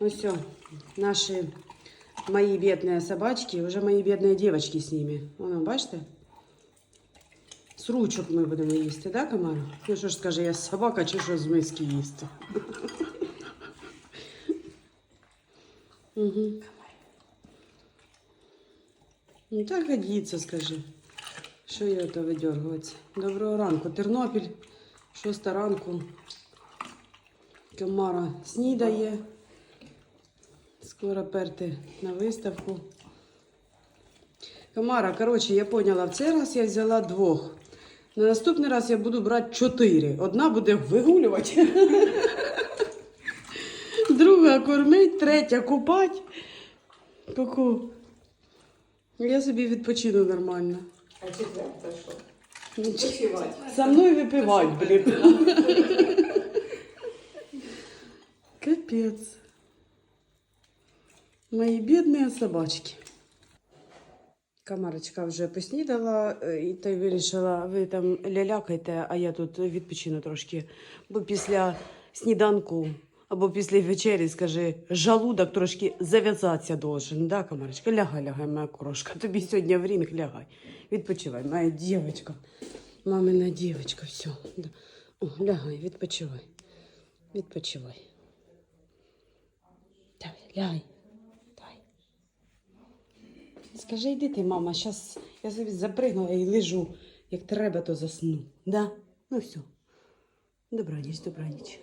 Ну все, наши мои бедные собачки, уже мои бедные девочки с ними. Воно, бачите? З ручок ми будемо їсти, да, Камара? Ну що ж скаже, я собака чи що з миски їсти? Угу. Ну так годиться, скажи. Що я то видергуватися? Доброго ранку. Тернопіль, шоста ранку. Камара снідає. Скоро перти на виставку. Камара, коротше, я поняла, в цей раз я взяла двох. На наступний раз я буду брати чотири. Одна буде вигулювати. Друга кормить, третя купать. Ку-ку. Я собі відпочину нормально. А четверта що? Ну, Почивати. Со мною випивать, блін. Капець. Мої бідні собачки. Камарочка вже поснідала е, і та й вирішила, ви там лялякайте, а я тут відпочину трошки. Бо після сніданку або після вечері, скажи, жалудок трошки зав'язатися должен. Да, Камарочка? Лягай, лягай, моя крошка. Тобі сьогодні в рінг лягай. Відпочивай, моя дівчинка. Мамина дівчинка, все. Да. О, лягай, відпочивай. Відпочивай. Давай, лягай. Скажи, йди ти, мама, зараз я собі запригнула і лежу. Як треба, то засну. Да? Ну все. Добраніч, добраніч.